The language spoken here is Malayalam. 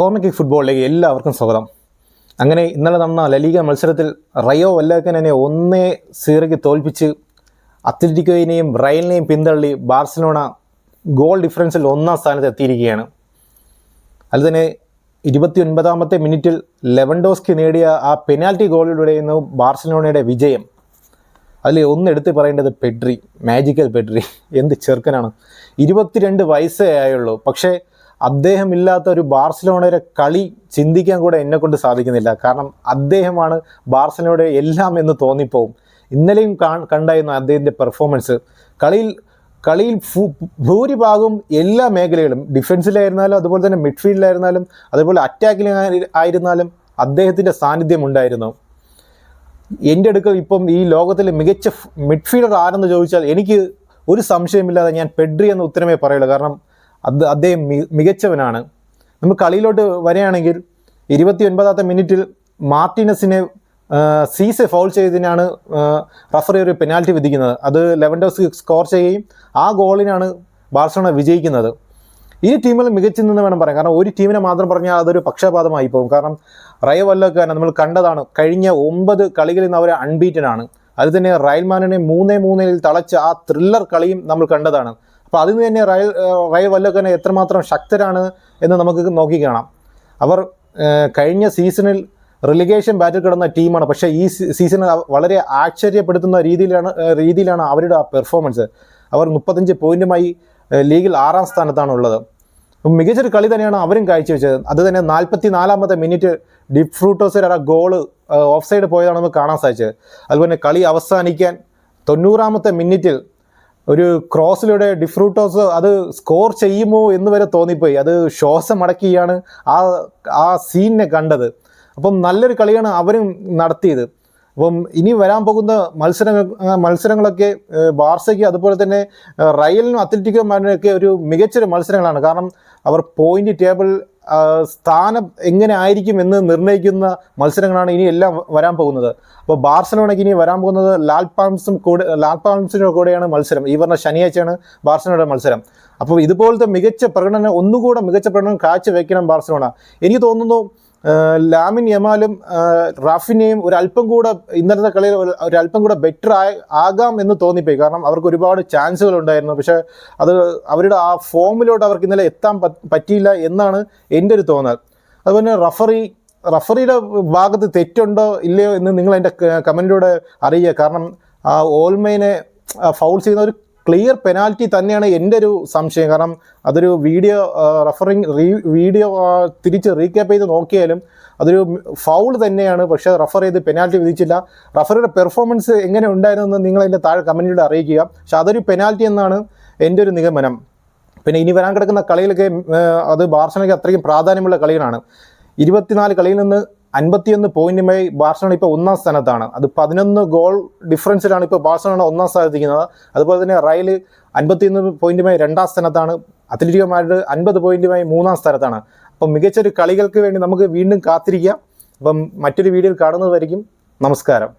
കോർണർ ഫുട്ബോളിലേക്ക് എല്ലാവർക്കും സ്വാഗതം. അങ്ങനെ ഇന്നലെ നടന്ന ലലീഗ മത്സരത്തിൽ റയോ വല്ലാക്കനെ ഒന്നേ സീറയ്ക്ക് തോൽപ്പിച്ച് അത്ലറ്റിക്കോയിനെയും റയലിനെയും പിന്തള്ളി ബാർസലോണ ഗോൾ ഡിഫറൻസിൽ ഒന്നാം സ്ഥാനത്ത് എത്തിയിരിക്കുകയാണ്. അതിൽ തന്നെ ഇരുപത്തി ഒൻപതാമത്തെ മിനിറ്റിൽ ലെവൻഡോസ്കി നേടിയ ആ പെനാൽറ്റി ഗോളിലൂടെയായിരുന്നു ബാർസലോണയുടെ വിജയം. അതിൽ ഒന്ന് എടുത്ത് പറയേണ്ടത് പെഡ്രി മാജിക്കൽ പെഡ്രി എന്ത് ചെറുക്കനാണ്. ഇരുപത്തിരണ്ട് വയസ്സേ ആയുള്ളൂ. പക്ഷേ അദ്ദേഹം ഇല്ലാത്ത ഒരു ബാർസലോണയുടെ കളി ചിന്തിക്കാൻ കൂടെ എന്നെ കൊണ്ട് സാധിക്കുന്നില്ല. കാരണം അദ്ദേഹമാണ് ബാർസലോണയുടെ എല്ലാം എന്ന് തോന്നിപ്പോവും. ഇന്നലെയും കണ്ടായിരുന്നു അദ്ദേഹത്തിന്റെ പെർഫോമൻസ് കളിയിൽ കളിയിൽ ഭൂരിഭാഗവും എല്ലാ മേഖലകളും ഡിഫൻസിലായിരുന്നാലും അതുപോലെ തന്നെ മിഡ്ഫീൽഡിലായിരുന്നാലും അതുപോലെ അറ്റാക്കിൽ ആയിരുന്നാലും അദ്ദേഹത്തിന്റെ സാന്നിധ്യം ഉണ്ടായിരുന്നു. എന്റെ അടുക്കൽ ഇപ്പം ഈ ലോകത്തിലെ മികച്ച മിഡ്ഫീൽഡർ ആരെന്ന് ചോദിച്ചാൽ എനിക്ക് ഒരു സംശയമില്ലാതെ ഞാൻ പെഡ്രി എന്ന ഉത്തരമേ പറയുള്ളൂ. കാരണം അത് അദ്ദേഹം മികച്ചവനാണ്. നമ്മൾ കളിയിലോട്ട് വരികയാണെങ്കിൽ ഇരുപത്തി ഒൻപതാമത്തെ മിനിറ്റിൽ മാർട്ടിനസിനെ സീസ് ഫൗൾ ചെയ്തതിനാണ് റഫറി ഒരു പെനാൽറ്റി വിധിക്കുന്നത്. അത് ലെവൻഡോസ് സ്കോർ ചെയ്യുകയും ആ ഗോളിനാണ് ബാർസലോണ വിജയിക്കുന്നത്. ഈ ടീമിൽ മികച്ചെന്ന് വേണം പറയാം കാരണം ഒരു ടീമിനെ മാത്രം പറഞ്ഞാൽ അതൊരു പക്ഷപാതമായി പോകും. കാരണം റയ വല്ലക്കാരൻ നമ്മൾ കണ്ടതാണ്. കഴിഞ്ഞ ഒമ്പത് കളികളിൽ നിന്ന് അവർ അൺബീറ്റഡ് ആണ്. അതിൽ തന്നെ റയൽമാനെ മൂന്നേ മൂന്നിൽ തളച്ച ആ ത്രില്ലർ കളിയും നമ്മൾ കണ്ടതാണ്. അപ്പോൾ അതിൽ നിന്ന് തന്നെ റയൽ റയൽ വല്ലക്കാരനെ എത്രമാത്രം ശക്തരാണ് എന്ന് നമുക്ക് നോക്കി കാണാം. അവർ കഴിഞ്ഞ സീസണിൽ റിലിഗേഷൻ ബാറ്റിൽ കിടന്ന ടീമാണ്. പക്ഷേ ഈ സീസണിൽ വളരെ ആശ്ചര്യപ്പെടുത്തുന്ന രീതിയിലാണ് രീതിയിലാണ് അവരുടെ ആ പെർഫോമൻസ് അവർ മുപ്പത്തഞ്ച് പോയിന്റുമായി ലീഗിൽ ആറാം സ്ഥാനത്താണ് ഉള്ളത് മികച്ചൊരു കളി തന്നെയാണ് അവരും കാഴ്ചവെച്ചത്. അത് തന്നെ നാൽപ്പത്തി നാലാമത്തെ മിനിറ്റ് ഡിപ് ഫ്രൂട്ടോസിൽ ആ ഗോൾ ഓഫ് സൈഡ് പോയതാണ് നമുക്ക് കാണാൻ സാധിച്ചത്. അതുപോലെ കളി അവസാനിക്കാൻ തൊണ്ണൂറാമത്തെ മിനിറ്റിൽ ഒരു ക്രോസിലൂടെ ഡിഫ്രൂട്ടോസ് അത് സ്കോർ ചെയ്യുമോ എന്ന് വരെ തോന്നിപ്പോയി. അത് ശ്വാസം അടക്കിയാണ് ആ ആ സീനിനെ കണ്ടത്. അപ്പം നല്ലൊരു കളിയാണ് അവരും നടത്തിയത്. അപ്പം ഇനി വരാൻ പോകുന്ന മത്സരങ്ങൾ മത്സരങ്ങളൊക്കെ ബാർസയ്ക്ക് അതുപോലെ തന്നെ റയലിനും അത്ലറ്റിക്കോ മാഡിനൊക്കെ ഒരു മികച്ചൊരു മത്സരങ്ങളാണ്. കാരണം അവർ പോയിന്റ് ടേബിൾ സ്ഥാനം എങ്ങനെ ആയിരിക്കും എന്ന് നിർണയിക്കുന്ന മത്സരങ്ങളാണ് ഇനി എല്ലാം വരാൻ പോകുന്നത്. അപ്പോൾ ബാർസലോണയ്ക്ക് ഇനി വരാൻ പോകുന്നത് ലാൽ പാംസും കൂടെ ലാൽ പാംസിന്റെ കൂടെയാണ് മത്സരം. ഈ പറഞ്ഞ ശനിയാഴ്ചയാണ് ബാർസലോണയുടെ മത്സരം. അപ്പോൾ ഇതുപോലത്തെ മികച്ച പ്രകടനം ഒന്നുകൂടെ മികച്ച പ്രകടനം കാഴ്ചവെക്കണം ബാർസലോണ എനിക്ക് തോന്നുന്നു ലാമിൻ യമാലും റാഫിനെയും ഒരല്പം കൂടെ ഇന്നലത്തെ കളിയിൽ ഒരു- ഒരു അല്പം കൂടെ ബെറ്റർ ആയി ആകാം എന്ന് തോന്നിപ്പോയി. കാരണം അവർക്ക് ഒരുപാട് ചാൻസുകൾ ഉണ്ടായിരുന്നു. പക്ഷേ അത് അവരുടെ ആ ഫോമിലോട്ട് അവർക്ക് ഇന്നലെ എത്താൻ പറ്റ്- പറ്റിയില്ല എന്നാണ് എന്റെ ഒരു തോന്നൽ. അതുപോലെ റഫറി റഫറിയുടെ ഭാഗത്ത് തെറ്റുണ്ടോ ഇല്ലയോ എന്ന് നിങ്ങൾ എന്റെ കമന്റിലൂടെ അറിയുക. കാരണം ആ ഓൾമൈനെ ഫൗൾ ചെയ്യുന്ന ഒരു ക്ലിയർ പെനാൽറ്റി തന്നെയാണ് എന്റെ ഒരു സംശയം. കാരണം അതൊരു വീഡിയോ റഫറിങ് റീ വീഡിയോ തിരിച്ച് റീക്യാപ്പ് ചെയ്ത് നോക്കിയാലും അതൊരു ഫൗൾ തന്നെയാണ്. പക്ഷേ റഫർ ചെയ്ത് പെനാൽറ്റി വിധിച്ചില്ല. റഫറിയുടെ പെർഫോമൻസ് എങ്ങനെ ഉണ്ടായിരുന്നു എന്ന് നിങ്ങൾ എന്റെ താഴെ കമന്റിലൂടെ അറിയിക്കുക. പക്ഷെ അതൊരു പെനാൽറ്റി എന്നാണ് എന്റെ ഒരു നിഗമനം. പിന്നെ ഇനി വരാൻ കിടക്കുന്ന കളിയിലൊക്കെ അത് ബാർസലോണയ്ക്ക് അത്രയും പ്രാധാന്യമുള്ള കളികളാണ്. ഇരുപത്തിനാല് കളിയിൽ നിന്ന് അൻപത്തിയൊന്ന് പോയിന്റുമായി ബാർസലോണ ഇപ്പോൾ ഒന്നാം സ്ഥാനത്താണ്. അത് പതിനൊന്ന് ഗോൾ ഡിഫറൻസിലാണ് ഇപ്പോൾ ബാർസലോണ ഒന്നാം സ്ഥാനത്തിരിക്കുന്നത്. അതുപോലെ തന്നെ റയൽ അൻപത്തിയൊന്ന് പോയിന്റുമായി രണ്ടാം സ്ഥാനത്താണ്. അത്ലറ്റിക്കോ അൻപത് പോയിന്റുമായി മൂന്നാം സ്ഥാനത്താണ്. അപ്പം മികച്ചൊരു കളികൾക്ക് വേണ്ടി നമുക്ക് വീണ്ടും കാത്തിരിക്കാം. അപ്പം മറ്റൊരു വീഡിയോയിൽ കാണുന്നതായിരിക്കും നമസ്കാരം.